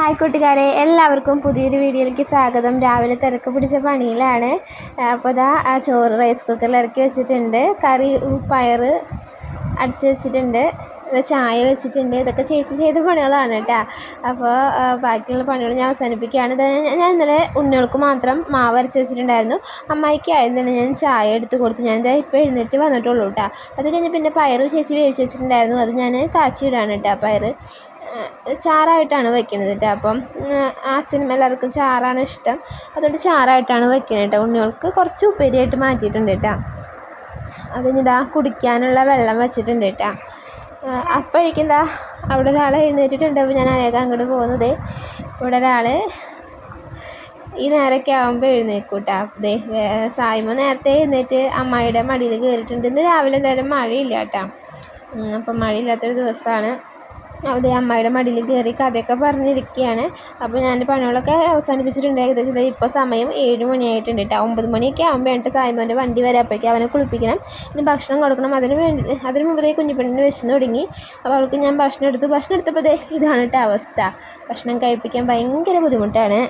Hi കൂട്ടുകാരെ എല്ലാവർക്കും പുതിയൊരു വീഡിയോയിലേക്ക് സ്വാഗതം. രാവിലെ തിരക്ക് പിടിച്ച പണിയിലാണ്. അപ്പോൾ ഇതാ ചോറ് റൈസ് കുക്കറിൽ ഇറക്കി വെച്ചിട്ടുണ്ട്. കറി പയർ അടിച്ച് വെച്ചിട്ടുണ്ട്. ചായ വെച്ചിട്ടുണ്ട്. ഇതൊക്കെ ചേച്ചി ചെയ്ത പണികളാണ് കേട്ടോ. അപ്പോൾ ബാക്കിയുള്ള പണികൾ ഞാൻ അവസാനിപ്പിക്കുകയാണ്. ഞാൻ ഇന്നലെ ഉണ്ണികൾക്ക് മാത്രം മാവ് അരച്ച് വെച്ചിട്ടുണ്ടായിരുന്നു. അമ്മായിക്ക് ആയിരുന്നു ഞാൻ ചായ എടുത്ത് കൊടുത്തു. ഞാൻ ഇതാ ഇപ്പോൾ എഴുന്നേറ്റ് വന്നിട്ടുള്ളൂ കേട്ടോ. അത് കഴിഞ്ഞ് പിന്നെ പയറ് ചേച്ചി വേവിച്ച് വെച്ചിട്ടുണ്ടായിരുന്നു. അത് ഞാൻ കാച്ചിയിടാണ് കേട്ടോ പയർ ചാറായിട്ടാണ് വെക്കുന്നത് കേട്ടോ. അപ്പം അച്ഛനും എല്ലാവർക്കും ചാറാണ് ഇഷ്ടം. അതുകൊണ്ട് ചാറായിട്ടാണ് വെക്കുന്നത് കേട്ടോ. ഉണ്ണികൾക്ക് കുറച്ച് ഉപ്പേരിയായിട്ട് മാറ്റിയിട്ടുണ്ട് കേട്ടോ. അതിനിതാ കുടിക്കാനുള്ള വെള്ളം വെച്ചിട്ടുണ്ട് കേട്ടോ. അപ്പോഴേക്കും എന്താ അവിടെ ഒരാൾ എഴുന്നേറ്റിട്ടുണ്ട്. അപ്പോൾ ഞാൻ അയാൾക്ക് അങ്ങോട്ട് പോകുന്നത്. ഇവിടെ ഒരാൾ ഈ നേരമൊക്കെ ആകുമ്പോൾ എഴുന്നേക്കൂട്ടാ. അതെ സായ്മ നേരത്തെ എഴുന്നേറ്റ് അമ്മായിയുടെ മടിയിൽ കയറിയിട്ടുണ്ട്. ഇന്ന് രാവിലെ എന്തായാലും മഴയില്ല കേട്ടോ. അപ്പം മഴയില്ലാത്തൊരു ദിവസമാണ്. അതേ അമ്മയുടെ മടിയിൽ കയറി കഥയൊക്കെ പറഞ്ഞിരിക്കുകയാണ് അപ്പോൾ ഞാൻ പണികളൊക്കെ അവസാനിപ്പിച്ചിട്ടുണ്ട്. ഏകദേശം ഇപ്പോൾ സമയം ഏഴ് മണിയായിട്ടുണ്ട് കേട്ടോ ഒമ്പത് മണിയൊക്കെ ആകുമ്പോൾ എന്റെ സായ്മോന്റെ വണ്ടി വരെ അപ്പോഴേക്കും അവനെ കുളിപ്പിക്കണം. ഇനി ഭക്ഷണം കൊടുക്കണം. അതിന് വേണ്ടി അതിന് മുമ്പേ കുഞ്ഞിപ്പെണ്ണിന് വിശന്ന് തുടങ്ങി. അപ്പോൾ അവൾക്ക് ഞാൻ ഭക്ഷണം എടുത്തു. ഭക്ഷണം എടുത്തപ്പോൾ ഇതാണ് കേട്ടോ അവസ്ഥ. ഭക്ഷണം കഴിപ്പിക്കാൻ ഭയങ്കര ബുദ്ധിമുട്ടാണ്.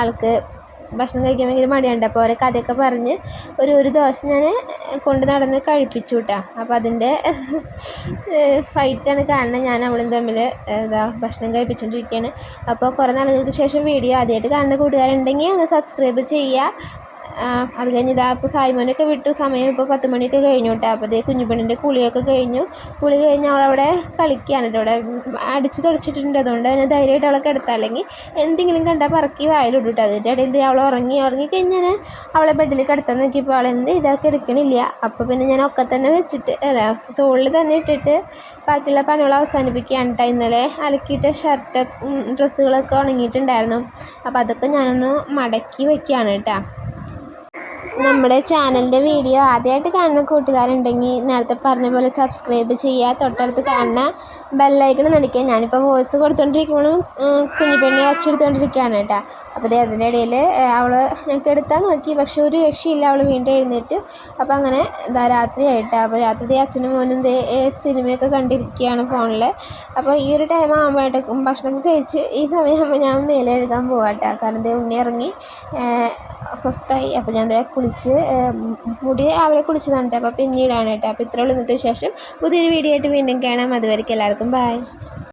ആൾക്ക് ഭക്ഷണം കഴിക്കാൻ ഭയങ്കര മടിയുണ്ട്. അപ്പോൾ അവരെ കഥയൊക്കെ പറഞ്ഞ് ഒരു ഒരു ദോശ ഞാൻ കൊണ്ട് നടന്ന് കഴിപ്പിച്ചു കേട്ടോ. അപ്പോൾ അതിന്റെ ഫൈറ്റാണ് കാരണം ഞാൻ അവളും തമ്മിൽ എന്താ ഭക്ഷണം കഴിപ്പിച്ചുകൊണ്ടിരിക്കുകയാണ്. അപ്പോൾ കുറേ നാളുകൾക്ക് ശേഷം വീഡിയോ ആദ്യമായിട്ട് കാണുന്ന കൂട്ടുകാരുണ്ടെങ്കിൽ ഒന്ന് സബ്സ്ക്രൈബ് ചെയ്യുക. അത് കഴിഞ്ഞ് ഇതാ ഇപ്പോൾ സായ്മോനൊക്കെ വിട്ടു. സമയം ഇപ്പോൾ പത്ത് മണിയൊക്കെ കഴിഞ്ഞു കേട്ടോ അപ്പോൾ അതേ കുഞ്ഞുപെണ്ണിന്റെ കുളിയൊക്കെ കഴിഞ്ഞു. കുളി കഴിഞ്ഞ് അവളവിടെ കളിക്കുകയാണ് കേട്ടോ അവിടെ അടിച്ച് തുടച്ചിട്ടുണ്ട്. അതുകൊണ്ട് തന്നെ ധൈര്യമായിട്ട് അവളെ കിടത്താം. അല്ലെങ്കിൽ എന്തെങ്കിലും കണ്ടാൽ പറക്കി വായിലിടും അതിന്റെ ഇടയിൽ അവൾ ഉറങ്ങി ഉറങ്ങി കഴിഞ്ഞാൽ അവളെ ബെഡിൽ കിടത്താൻ നോക്കിയപ്പോൾ അവൾ എന്ത് ഇതാക്കി എടുക്കണില്ല. അപ്പോൾ പിന്നെ ഞാൻ ഒക്കെ തന്നെ വെച്ചിട്ട് അല്ല തോളിൽ തന്നെ ഇട്ടിട്ട് ബാക്കിയുള്ള പണികൾ അവസാനിപ്പിക്കുകയാണ് കേട്ടോ ഇന്നലെ അലക്കിയിട്ട ഷർട്ട് ഡ്രസ്സുകളൊക്കെ ഉണങ്ങിയിട്ടുണ്ടായിരുന്നു. അപ്പോൾ അതൊക്കെ ഞാനൊന്ന് മടക്കി വയ്ക്കുകയാണ് കേട്ടോ നമ്മുടെ ചാനലിന്റെ വീഡിയോ ആദ്യമായിട്ട് കാണുന്ന കൂട്ടുകാരുണ്ടെങ്കിൽ നേരത്തെ പറഞ്ഞ പോലെ സബ്സ്ക്രൈബ് ചെയ്യുക തൊട്ടടുത്ത് കാണുന്ന ബെല്ലൈക്കൺ നടിക്കുക. ഞാനിപ്പോൾ വോയിസ് കൊടുത്തോണ്ടിരിക്കുമ്പോഴും കുഞ്ഞിപ്പെണ്ണി പെണ്ണി വച്ചെടുത്തോണ്ടിരിക്കുകയാണ് കേട്ടോ. അപ്പോൾ അതേ അതിന്റെ ഇടയിൽ അവൾ ഞങ്ങൾക്ക് എടുത്താൽ നോക്കി. പക്ഷെ ഒരു രക്ഷയില്ല അവൾ വീണ്ടും എഴുന്നേറ്റ്. അപ്പോൾ അങ്ങനെ ഇതാ രാത്രിയായിട്ടാ അപ്പോൾ രാത്രി അച്ഛനും മോനും സിനിമയൊക്കെ കണ്ടിരിക്കുകയാണ് ഫോണിൽ അപ്പോൾ ഈ ഒരു ടൈം ആകുമ്പോഴത്തേക്കും ഭക്ഷണമൊക്കെ കഴിച്ച് ഈ സമയമാകുമ്പോൾ ഞാൻ മേലെ എഴുതാൻ പോവാട്ടോ കാരണം ഉണ്ണി ഇറങ്ങി സ്വസ്ഥമായി അപ്പോൾ ഞാൻ കുളിച്ച് മുടി അവരെ കുളിച്ചതാണ് കേട്ടോ. അപ്പോൾ പിന്നീടാണ് കേട്ടോ. അപ്പോൾ ഇത്രയുള്ള ഇന്നത്തെ ശേഷം പുതിയൊരു വീഡിയോ ആയിട്ട് വീണ്ടും കാണാം. അതുവരെയ്ക്ക് എല്ലാവർക്കും ബൈ